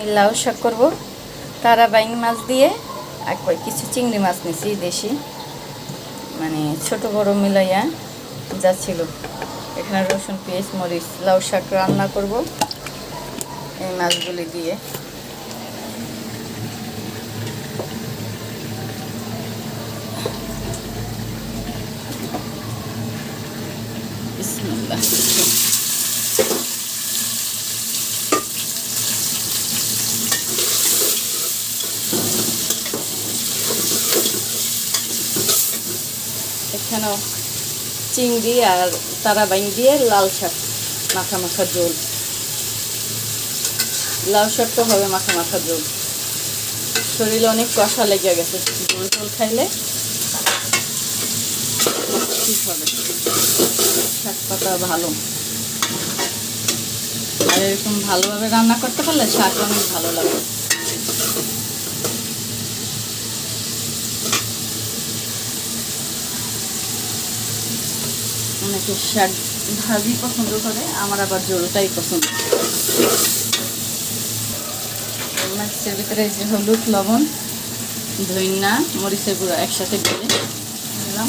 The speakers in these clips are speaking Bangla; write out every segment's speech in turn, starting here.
আমি লাউ শাক করব। তারা বাইং মাছ দিয়ে আর কিছু চিংড়ি মাছ নিছি দেশি। মানে ছোট বড় মিলাইয়া যা ছিল। এখানে রসুন, পেঁয়াজ, মরিচ, লাউ শাক রান্না করব এই মাছগুলি দিয়ে। এখানেও চিংড়ি আর তারাবাইন দিয়ে লাল শাক, মাখা মাখা ঝোল। লাল শাকটা হবে মাখা মাখা ঝোল। শরীরে অনেক কষা লেগে গেছে। ঝোল ঝোল খাইলে ঠিক হবে। শাক পাতা ভালো। আর এরকম ভালোভাবে রান্না করতে পারলে শাক অনেক ভালো লাগে। অনেকে শাক ভাজি পছন্দ করে, আমার আবার ঝোলটাই পছন্দ। মাছের ভিতরে যে হলুদ, লবণ ধইনা মরিচের গুঁড়ো একসাথে দিয়ে দিলাম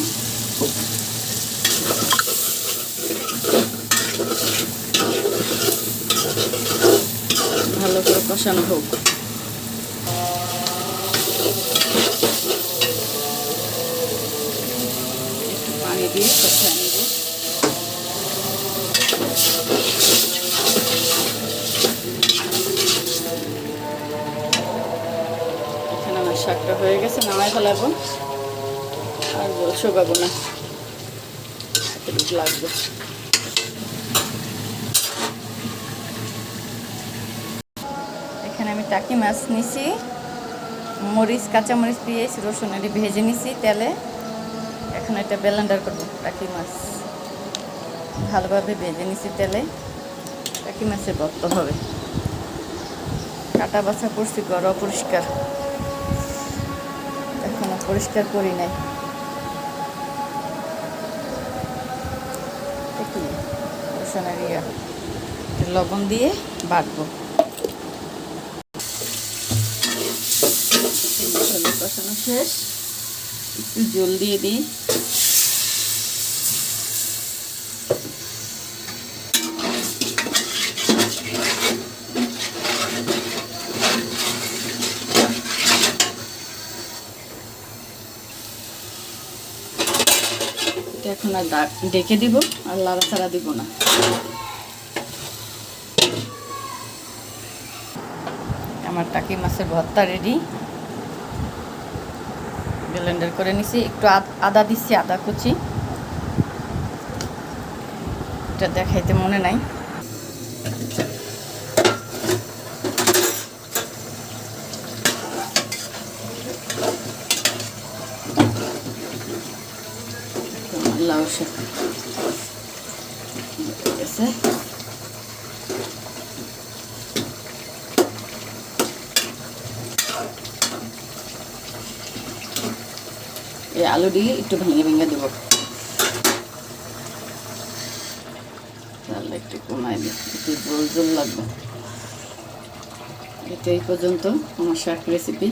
ভালো করে কষানো হোক। একটু পানি দিয়ে এখানে আমার শাকটা হয়ে গেছে, নামাই ফেলাবো। আর শোকাবো না। লাগবে। এখানে আমি টাকি মাছ নিছি। মরিচ কাঁচা মরিচ পেঁয়াজ, রসুন এটি ভেজে নিছি তেলে। এখন এটা ব্লেন্ডার করব, টাকি মাছ। ভালোভাবে ভেজে নিছি তেলে। টাকি মাছের ভক্ত হবে। কাটা বাছা করছি গড় অপরিষ্কার এখনও পরিষ্কার করি নাই। লবণ দিয়ে বাটবো। কষানো শেষ। একটু জল দিয়ে দিই। এটা এখন আর ডেকে দিব, আর লাড়াচাড়া দিব না। আমার টাকি মাছের ভর্তা রেডি ব্লেন্ডার করে নিছি, একটু আদা দিচ্ছি আদা কুচি। এটা দেখাইতে মনে নাই। লাউ শাক। ঠিক আছে? এই আলু দিয়ে একটু ভেঙে ভেঙে দেবো। তাহলে একটু কমাই দিই। একটু জল জল লাগবে। এটা এই পর্যন্ত আমার শাক রেসিপি